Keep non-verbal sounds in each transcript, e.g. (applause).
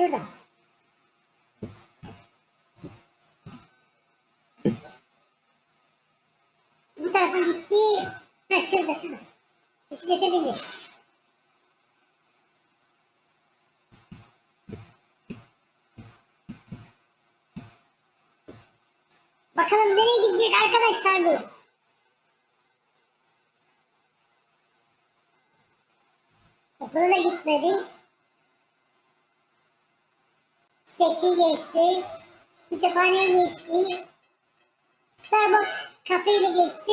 Şurada. Bu tarafa gitti. Ha şurada şurada. Bisiklete bindi. Bakalım nereye gidecek arkadaşlar bu? Okula gitmedi. Çiçekçi geçti. Kütüphaneye geçti. Starbucks kafeyle geçti.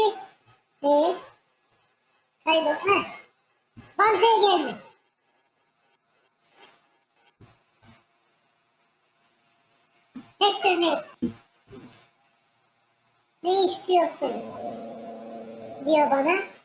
Ve kaybol. Ha. Bankaya geldi. Hector ne? Ne istiyorsun? Diyor bana.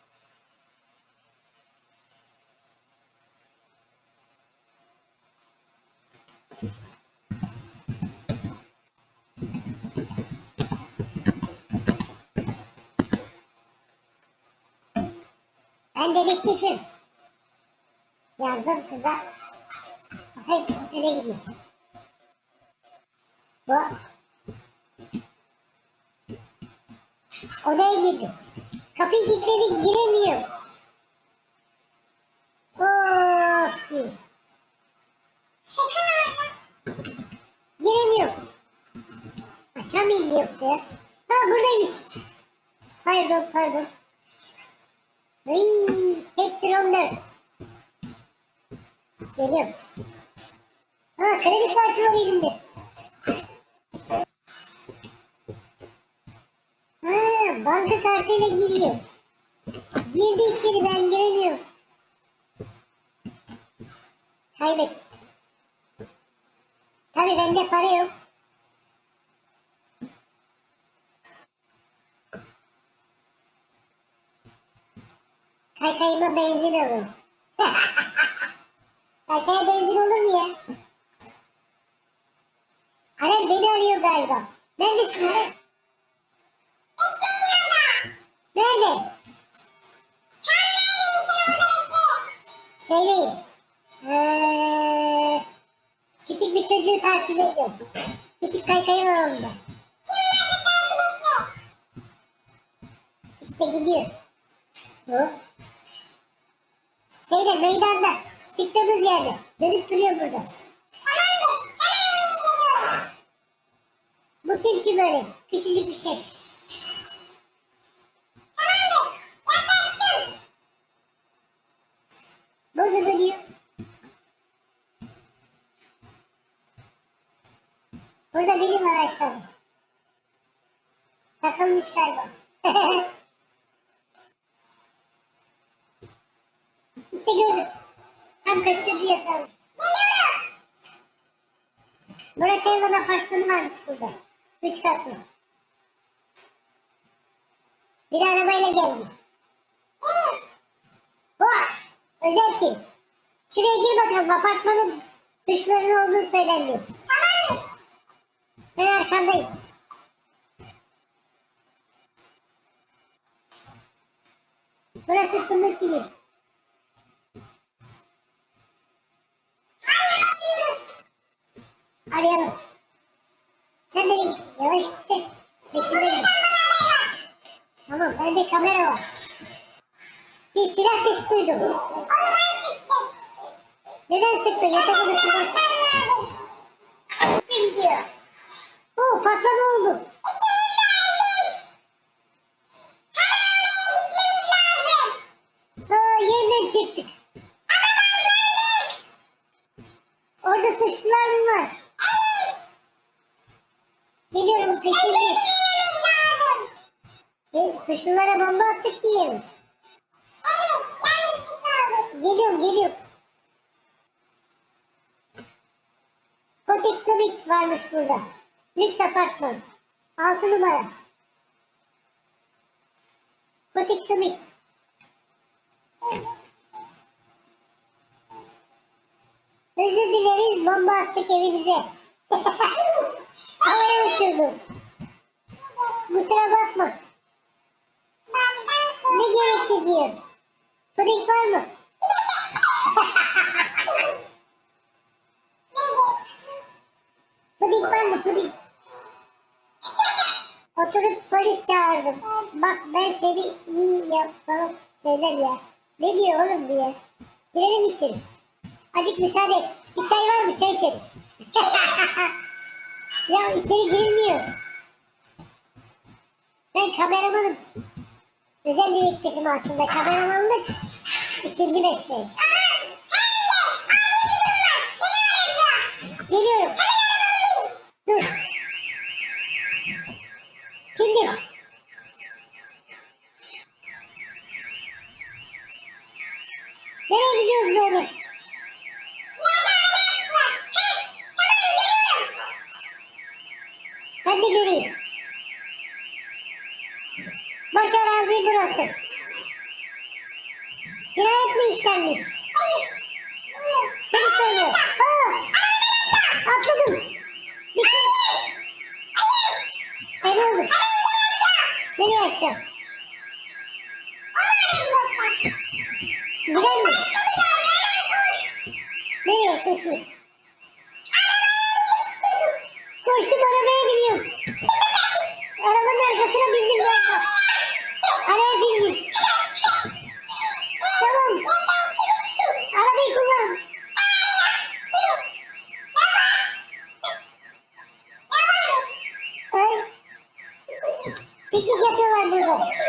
Ben dedektifim. Yazdım kıza. Bakayım otele gidiyor. Bu. Odaya girdi. Kapıyı kilitledi giremiyor. Of diyor. Giremiyor. Aşağı mı indi yoksa ya? Ha buradaymış. Pardon pardon. Ay, Hector 14. Geliyorum. Ha kredi kartı var elimde. Ha banka kartıyla giriyor. Girdi içeri ben giremiyorum. Kaybettik. Tabii bende para yok. Kaykayıma benzin alın. (laughs) Kaykaya benzin olur mu ya? Ares beni arıyor galiba. Neredesin Ares? Nerede? Şeydeyim. Ee, küçük bir çocuğu takip ediyorum. Küçük kaykayı var onda. İşte gidiyor. Bu. Şeyde meydanda. Çıktığımız yerde. Dönüp duruyor burada. Bu kim ki böyle? Küçücük bir şey. Burada duruyor. Burada biri var aşağıda. Takılmış (laughs) işte gördüm. Tam kaçırdı yakaladı. Murat Elvan apartmanı varmış burada. Üç katlı. Bir arabayla geldi. Bu özel kim? Şuraya gir bakalım apartmanın dışlarının olduğunu söylendi. Tamam. Ben arkandayım. Burası sınır gibi. Bir silah sesi duydum. Neden sıktın? Yatak odasında. Kim diyor? Oo patlama oldu. Aa, yeniden çıktık. Orada suçlular mı var? Geliyorum peşinde. E, suçlulara bomba attık diyelim. Geliyorum geliyorum. Summit varmış burada. Lüks apartman. Altı numara. Kotek Summit. Özür dileriz bomba attık evinize. (laughs) Havaya uçurdum. Kusura bakma. Ne gerekli diyor. Puding var mı? Polis çağırdım. Bak ben seni iyi yap falan söyler ya. Ne diyor oğlum diye. Girelim içeri. Acık müsaade et. Bir çay var mı? Çay içelim. (laughs) ya içeri girilmiyor. Ben kameramanım. Özel dedektifim aslında. Kameramanlık ikinci mesleğim. Geliyorum. Dur. Bindim. Nereye gidiyoruz böyle? Ben de göreyim. Boş arazi burası. Cinayet mi işlenmiş? Seni söylüyor. Aa! Atladım. Bir şey. Ay ne oldu? Nereye aşağı? Gidelim? Nereye koşuyor? Koştum arabaya biniyorum. Arabanın arkasına bindim ben. Araya bindim. Tamam. Arabayı kullan. Piknik yapıyorlar burada.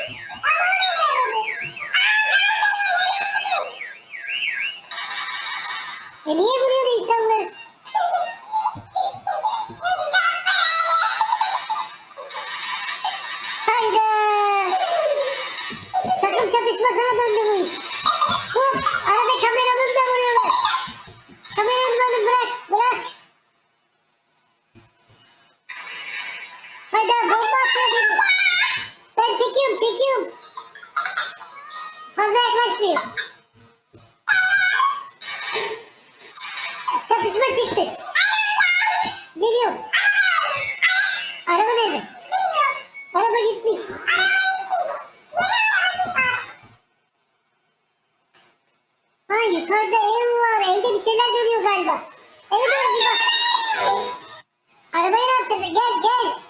Adiós, amigos. Çatışma çıktı. Geliyorum. Araba nerede? Araba gitmiş. Ha yukarıda ev var. Evde bir şeyler dönüyor galiba. Eve bir bak. Arabayı ne yapacağız? Gel gel.